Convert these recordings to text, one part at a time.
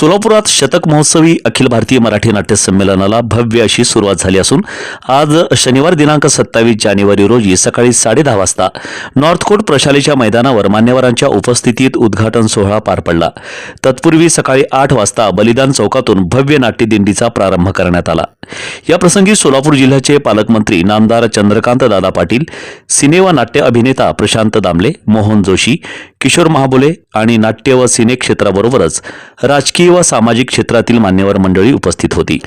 सोलापुरात शतक महोत्सवी अखिल भारतीय मराठी नाट्य संमेलनाला भव्य अशी सुरुवात झाली असून आज शनिवार दिनांक सत्तावीस जानेवारी रोजी सकाळी साडेदहा वाजता नॉर्थकोट प्रशालेच्या मैदानावर मान्यवरांच्या उपस्थितीत उद्घाटन सोहळा पार पडला. तत्पूर्वी सकाळी आठ वाजता बलिदान चौकातून भव्य नाट्यदिंडीचा प्रारंभ करण्यात आला. या प्रसंगी सोलापूर जिल्ह्याचे पालकमंत्री नामदार चंद्रकांत दादा पाटील सिने व नाट्य अभिनेता प्रशांत दामले मोहन जोशी किशोर महाबोले आणि नाट्य व सिने क्षेत्राबरोबरच राजकीय व सामाजिक क्षेत्रातील मान्यवर मंडळी उपस्थित होती.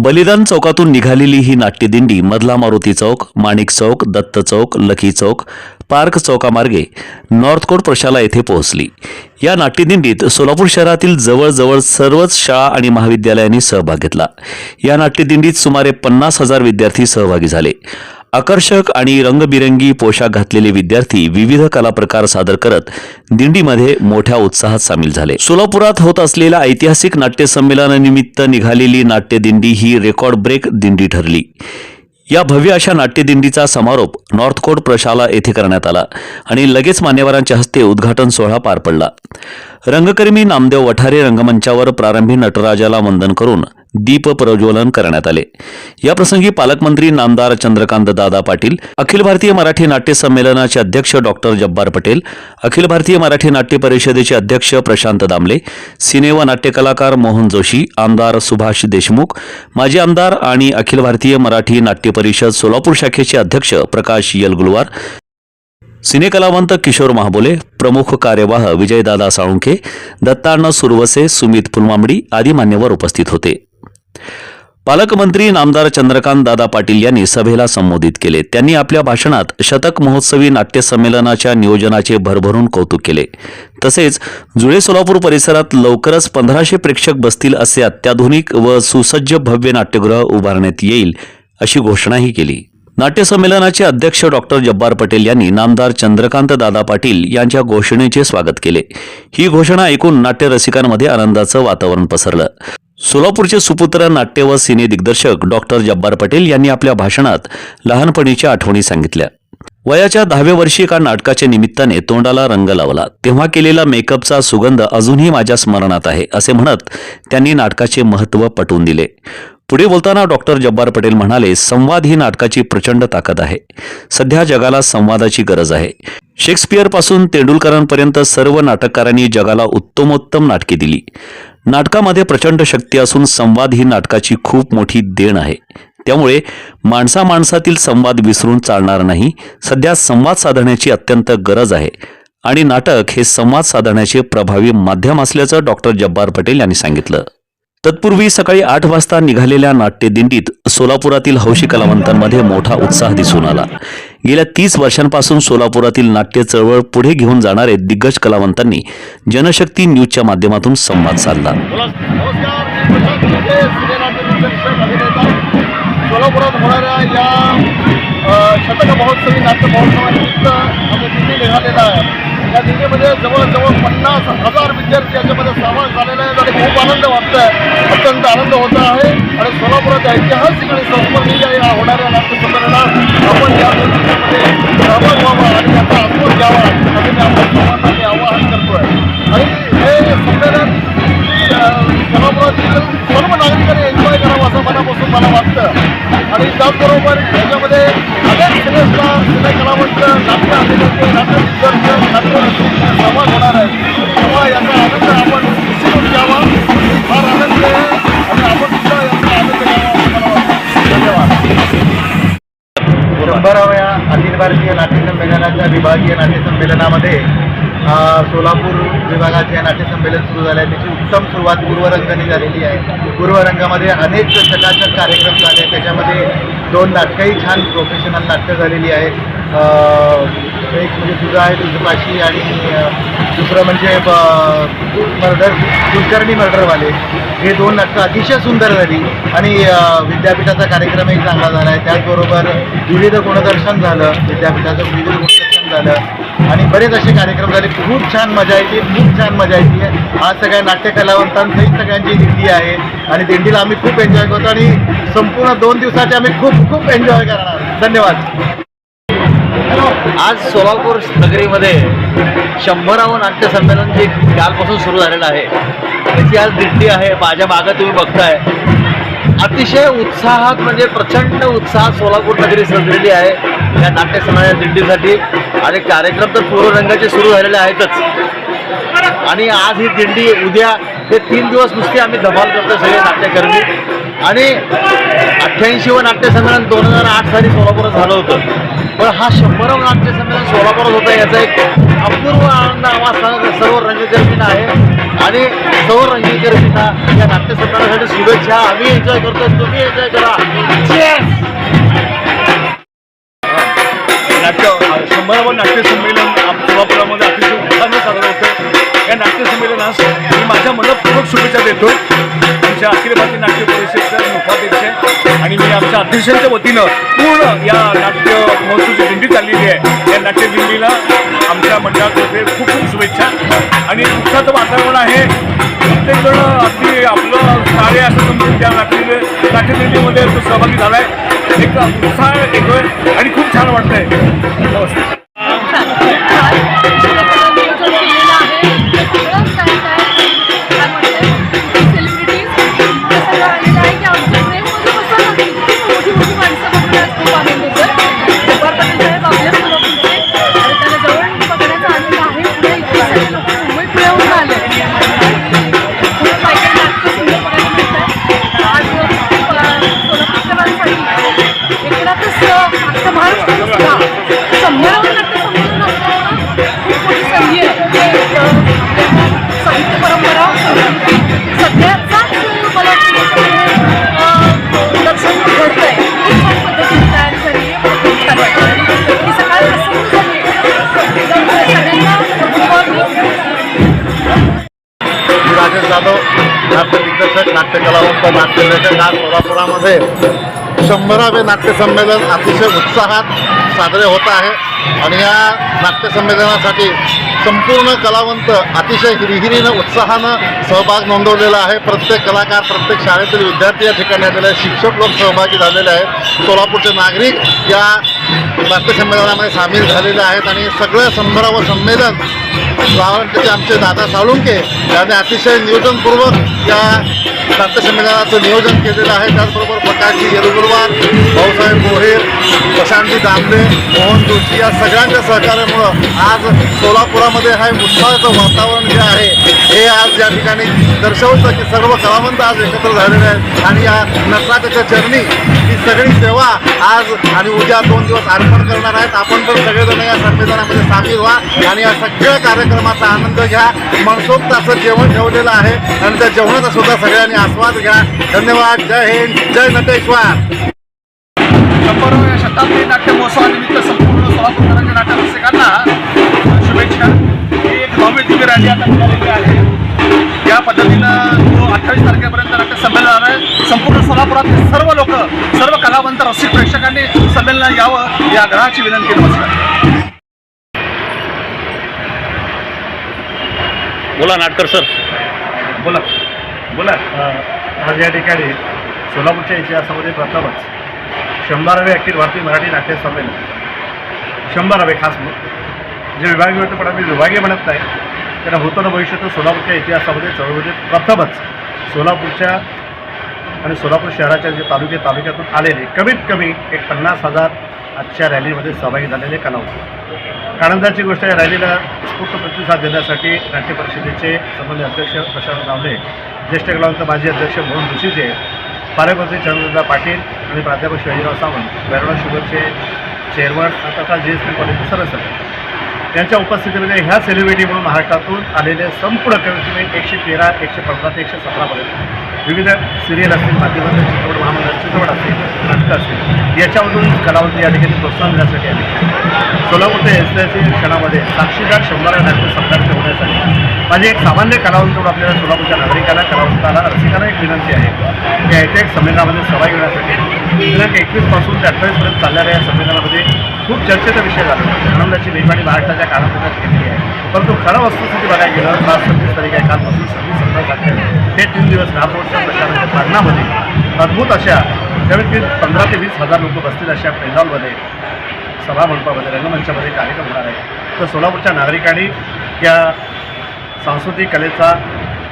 बलिदान चौकातून निघालेली ही नाट्यदिंडी मधला मारुती चौक माणिक चौक दत्त चौक लकी चौक पार्क चौकामार्गे नॉर्थकोट प्रशाला येथे पोहोचली. या नाट्यदिंडीत सोलापूर शहरातील जवळजवळ सर्वच शाळा आणि महाविद्यालयांनी सहभाग घेतला. या नाट्यदिंडीत सुमारे पन्नास हजार विद्यार्थी सहभागी झाले. आकर्षक आणि रंगबिरंगी पोशाख घातलेले विद्यार्थी विविध कलाप्रकार सादर करत दिंडीमध्ये मोठ्या उत्साहात सामील झाले. सोलापुरात होत असलेल्या ऐतिहासिक नाट्य संमेलनानिमित्त निघालेली नाट्यदिंडी ही रेकॉर्ड ब्रेक दिंडी ठरली. या भव्य अशा नाट्यदिंडीचा समारोप नॉर्थकोट प्रशाला येथे करण्यात आला आणि लगेच मान्यवरांच्या हस्ते उद्घाटन सोहळा पार पडला. रंगकर्मी नामदेव वठारे रंगमंचावर प्रारंभी नटराजाला वंदन करून दीप प्रज्वलन करण्यात आले. याप्रसंगी पालकमंत्री नामदार चंद्रकांत दादा पाटील अखिल भारतीय मराठी नाट्य संमेलनाचे अध्यक्ष डॉक्टर जब्बार पटेल अखिल भारतीय मराठी नाट्य परिषदेचे अध्यक्ष प्रशांत दामले सिने व नाट्यकलाकार मोहन जोशी आमदार सुभाष देशमुख माजी आमदार आणि अखिल भारतीय मराठी नाट्य परिषद सोलापूर शाखेचे अध्यक्ष प्रकाश यलगुलवार सिनेकलावंत किशोर महाबोले प्रमुख कार्यवाह विजयदादा साळुंखे दत्ताण्ण सुरवसे सुमित फुलमांबडी आदी मान्यवर उपस्थित होते. पालकमंत्री नामदार चंद्रकांत दादा पाटील यांनी सभेला संबोधित केले. त्यांनी आपल्या भाषणात शतक महोत्सवी नाट्य संमेलनाच्या नियोजनाचे भरभरून कौतुक केले. तसेच जुळे सोलापूर परिसरात लवकरच पंधराशे प्रेक्षक बसतील असे अत्याधुनिक व सुसज्ज भव्य नाट्यगृह उभारण्यात येईल अशी घोषणाही केली. नाट्य संमेलनाचे अध्यक्ष डॉक्टर जब्बार पटेल यांनी नामदार चंद्रकांत दादा पाटील यांच्या घोषणेचे स्वागत केले. ही घोषणा ऐकून नाट्यरसिकांमध्ये आनंदाचं वातावरण पसरलं. सोलापूरचे सुपुत्र नाट्य व सिने दिग्दर्शक डॉक्टर जब्बार पटेल यांनी आपल्या भाषणात लहानपणीच्या आठवणी सांगितल्या. वयाच्या दहाव्या वर्षी एका नाटकाच्या निमित्ताने तोंडाला रंग लावला. तेव्हा केलेला मेकअपचा सुगंध अजूनही माझ्या स्मरणात आहे असे म्हणत त्यांनी नाटकाचे महत्त्व पटवून दिले. पुढे बोलताना डॉक्टर जब्बार पटेल म्हणाले संवाद ही नाटकाची प्रचंड ताकद आहे. सध्या जगाला संवादाची गरज आहे. शेक्सपियरपासून तेंडुलकरांपर्यंत सर्व नाटककारांनी जगाला उत्तमोत्तम नाटके दिली. नाटकामध्ये प्रचंड शक्ती असून संवाद ही नाटकाची खूप मोठी देण आहे. त्यामुळे माणसा माणसातील संवाद विसरून चालणार नाही. सध्या संवाद साधण्याची अत्यंत गरज आहे. आणि नाटक हे संवाद साधण्याचे प्रभावी माध्यम असल्याचं डॉक्टर जब्बार पटेल यांनी सांगितलं. तत्पूर्वी सकाळी आठ वाजता निघालेल्या नाट्यदिंडीत सोलापुरातील हौशी कलावंतांमध्ये मोठा उत्साह दिसून आला. गेल्या तीस वर्षांपासून सोलापुरातील नाट्य चळवळ पुढे घेऊन जाणारे दिग्गज कलावंतांनी जनशक्ती न्यूजच्या माध्यमातून संवाद साधला. सोलापुरात होणाऱ्या या शतक महोत्सवी नाट्य महोत्सवानिमित्त आम्ही तिथे निघालेला आहे. या दिल्लीमध्ये जवळजवळ पन्नास हजार विद्यार्थी याच्यामध्ये सहभाग झालेला आहे आणि खूप आनंद वाटतो आहे अत्यंत आनंद होत आहे. आणि सोलापुरात ऐतिहासिक आणि संस्मरणीय या होणाऱ्या नाट्यसंमेलनात आपण या दिल्लीमध्ये सहभाग व्हावा आणि याचा आस्वाद घ्यावा असं मी आपल्या सर्वांना मी आवाहन करतोय. आणि हे संमेलन सोलापुरातील सर्व नागरिकांनी एन्जॉय करावं असं मनापासून मला वाटतं. आणि त्याचबरोबर सिने नाट्य नाट्य नाट्य सहभाग होणार आहे तेव्हा याचा आनंद आपण निश्चितच घ्यावा फार आनंद आहे आणि आपण सुद्धा याचा आनंद घ्यावा धन्यवाद शंभराव्या अखिल भारतीय नाट्य संमेलनाच्या विभागीय नाट्य संमेलनामध्ये सोलापूर विभागाचे नाट्यसंमेलन सुरू झालं आहे त्याची उत्तम सुरुवात पूर्वरंगाने झालेली आहे. पूर्वरंगामध्ये अनेक चकाचक कार्यक्रम झाले त्याच्यामध्ये दोन नाटकंही छान प्रोफेशनल नाटकं झालेली आहेत. एक म्हणजे तुझं आहे तुझपाशी आणि दुसरं म्हणजे मर्डर कुलकर्णी मर्डरवाले. हे दोन नाटकं अतिशय सुंदर झाली आणि विद्यापीठाचा कार्यक्रमही चांगला झाला आहे. त्याचबरोबर विविध गुणदर्शन झालं. विद्यापीठाचं विविध गुणदर्शन झालं. आणि बरेच असे कार्यक्रम झाले. खूप छान मजा येते खूप छान मजा येते. आज सगळ्या नाट्य कलावंतांसहित सगळ्यांची दिंडी आहे आणि दिंडीला आम्ही खूप एन्जॉय करतो आणि संपूर्ण दोन दिवसाचे आम्ही खूप खूप एन्जॉय करणार. धन्यवाद. आज सोलापूर नगरीमध्ये शंभरावं नाट्य संमेलन जे कालपासून सुरू झालेलं आहे. त्याची आज दिंडी आहे. माझ्या मागं तुम्ही बघताय. अतिशय उत्साहात म्हणजे प्रचंड उत्साहात सोलापूर नगरी सजलेली आहे. या नाट्य दिंडीसाठी. आणि कार्यक्रम तर पूर्वरंगाचे सुरू झालेले आहेतच. आणि आज ही दिंडी उद्या हे तीन दिवस नुसती आम्ही धमाल करतो सगळे नाट्यकर्मी. आणि अठ्ठ्याऐंशी व नाट्यसंमेलन दोन हजार आठ साली सोलापुरात झालं होतं. पण हा शंभरावं नाट्यसंमेलन सोलापुरात होतं याचा एक अपूर्व आनंद आम्हाला सर्व रंगकर्मींना आहे. आणि सर्व रंगकर्मींना या नाट्यसंमेलनासाठी शुभेच्छा. आम्ही एन्जॉय करतो. तुम्ही एन्जॉय करा. नाट्य शंभरावं नाट्यसंमेलन सोलापुरामध्ये अतिशय उत्साहाने साजरं होतं. नाट्यसंमेलनास मी माझ्या मनपूर्वक शुभेच्छा देतो. आमच्या अखिल भारतीय नाट्य परिषदेचे मुखाध्यक्ष आणि मी आमच्या अध्यक्षांच्या वतीनं पूर्ण या नाट्य महोत्सवाची दिंडी चाललेली आहे. या नाट्य दिंडीला आमच्या मंडळातर्फे खूप खूप शुभेच्छा. आणि उत्साहाचं वातावरण आहे. प्रत्येकजण अगदी आपलं कार्य असं समजून त्या नाट्य नाट्यदिंडीमध्ये तो सहभागी झाला आहे एक उत्साह येतोय आणि खूप छान वाटतंय. नमस्कार. नाट्य कलावंत नाट्यलेखक आज सोलापुरामध्ये शंभरावे नाट्यसंमेलन अतिशय उत्साहात साजरे होत आहे. आणि या नाट्यसंमेलनासाठी संपूर्ण कलावंत अतिशय हिरिहिरीनं उत्साहानं सहभाग नोंदवलेला आहे. प्रत्येक कलाकार प्रत्येक शाळेतील विद्यार्थी या ठिकाणी आलेले आहेत. शिक्षक लोक सहभागी झालेले आहेत. सोलापूरचे नागरिक या नाट्यसंमेलनामध्ये सामील झालेले आहेत आणि सगळं शंभरावं संमेलन स्वावलंबीचे आमचे दादा साळुंके यांनी अतिशय नियोजनपूर्वक या नाट्यसंमेलनाचं नियोजन केलेलं आहे. त्याचबरोबर प्रकाशजी येरुगुरवार भाऊसाहेब गोहेर प्रशांतजी दामले मोहन जोशी या सगळ्यांच्या सहकार्यामुळं आज सोलापुरामध्ये हे उत्साहाचं वातावरण जे आहे हे आज या ठिकाणी दर्शवतं की सर्व कलावंत आज एकत्र झालेले आहेत. आणि या नटराजाच्या चरणी ही सगळी सेवा आज आणि उद्या दोन दिवस अर्पण करणार आहेत. आपण पण सगळेजण या संमेलनामध्ये सामील व्हा आणि या सगळ्या कार्यक्रमाचा आनंद घ्या. मनसोक्त असं जेवण ठेवलेलं आहे. आणि त्या जेवणाचा सुद्धा सगळ्यांनी आस्वाद घ्या. धन्यवाद. जय हिंद. जय नटेश्वर. शंभराव्या शताब्दी नाट्य महोत्सवानिमित्त संपूर्ण सोलापूरकरांच्या नाट्य रसिकांना शुभेच्छा. ही एक भव्य दिव्य रॅली आता निघालेली आहे. या पद्धतीनं तो अठ्ठावीस तारखेपर्यंत नाट्य संमेलन आहे संपूर्ण सोलापुरातील सर्व लोक सर्व कलावंत रसिक प्रेक्षकांनी संमेलनात यावं या ग्रहाची विनंती नमस्कार. बोला नाटकर सर. बोला. बोला. आज या ठिकाणी सोलापूरच्या इतिहासामध्ये प्रथमच शंभरावे अखिल भारतीय मराठी नाट्य संमेलन. शंभरावे खास म्हणून. जे विभागीय होतं पण आम्ही विभागीय म्हणत नाही. कारण होतं ना भविष्यात सोलापूरच्या इतिहासामध्ये चळवळीमध्ये प्रथमच सोलापूरच्या आणि सोलापूर शहराच्या जे तालुके तालुक्यातून आलेले कमीत कमी एक पन्नास हजार आजच्या रॅलीमध्ये सहभागी झालेले कलावंत. आनंदाची गोष्ट या रॅलीला स्फूर्त प्रतिसाद देण्यासाठी नाट्य परिषदेचे संबंधित अध्यक्ष प्रशांत गावले ज्येष्ठ कलावंत माजी अध्यक्ष मोहन जोशीचे पालकमंत्री चंद्रदा पाटील आणि प्राध्यापक शिवाजीराव सावंत बेरोडा शुगरचे चेअरमन तथा जी एस पी कॉलेजचे सदस्य. त्यांच्या उपस्थितीमध्ये ह्या सेलिब्रिटी म्हणून महाराष्ट्रातून आलेले संपूर्ण कमिटमेंट एकशे तेरा एकशे पंधरा ते एकशे सतरापर्यंत विविध सिरियल असतील माध्यमांचा चित्रपट महामंडळ चित्रपट असतील नाटकं असतील. याच्यामधून कलावंत या ठिकाणी प्रोत्साहन देण्यासाठी आले. सोलापूरच्या एस एस सी क्षणामध्ये साक्षीदार शंभरा नाट्य सत्कार ठेवण्यासाठी माझी एक सामान्य कलावंत म्हणून आपल्याला सोलापूरच्या नागरिकाला कलावंताला रसिकाला एक विनंती आहे. की ऐतिहासिक एक संमेलनामध्ये सहभागी होण्यासाठी दिनांक एकवीसपासून ते अठ्ठावीसपर्यंत चालणाऱ्या या संमेलनामध्ये खूप चर्चेचा विषय झाला. आनंदाची निर्माणी महाराष्ट्राच्या कानाकोपऱ्यात केलेली आहे. परंतु खरं वस्तुस्थिती बघायला गेलं पाच सव्वीस तारीख आहे. कालपासून सव्वीस सतरा तारखे हे तीन दिवस नागपूरच्या प्रचाराच्या पालनामध्ये अद्भुत अशा कमीत कमी पंधरा ते वीस हजार लोक बसतील अशा पेंडॉलमध्ये सभामंडपामध्ये रंगमंचामध्ये कार्यक्रम होणार आहे. तर सोलापूरच्या नागरिकांनी या सांस्कृतिक कलेचा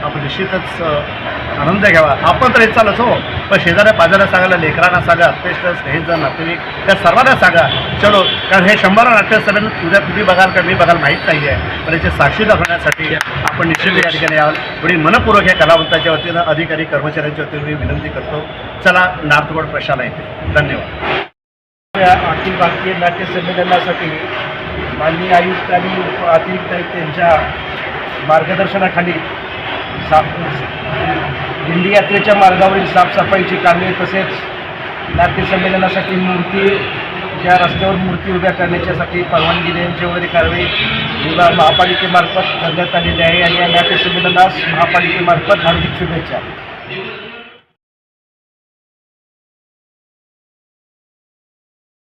आपण निश्चितच आनंद घ्यावा. आपण तर हे चालच हो. पण शेजाऱ्या पाजाऱ्या सांगायला लेकरांना सांगा अपेष्ट स्नेहितजन नातेवाईक त्या सर्वांना सांगा. चलो कारण हे शंभर नाट्य सभेनं उद्या तुम्ही बघाल का मी बघाल माहीत नाही आहे पण याचे साक्षीदार होण्यासाठी आपण निश्चित या ठिकाणी याल. थोडी मनपूर्वक या कलावंताच्या वतीनं अधिकारी कर्मचाऱ्यांच्या वतीनं मी विनंती करतो. चला नार्थगोड प्रशाला येते. धन्यवाद. या अखिल भारतीय नाट्य संमेलनासाठी माननीय आयुक्त आणि उप अतिरिक्त आयुक्त यांच्या मार्गदर्शनाखाली साफ दिंडी यात्रेच्या मार्गावरील साफसफाईची कामे तसेच नाट्य संमेलनासाठी मूर्ती ज्या रस्त्यावर मूर्ती उभ्या करण्याच्यासाठी परवानगी देण्याची वगैरे कारवाई विभाग महापालिकेमार्फत करण्यात आलेली आहे आणि या नाट्य संमेलनास महापालिकेमार्फत हार्दिक शुभेच्छा.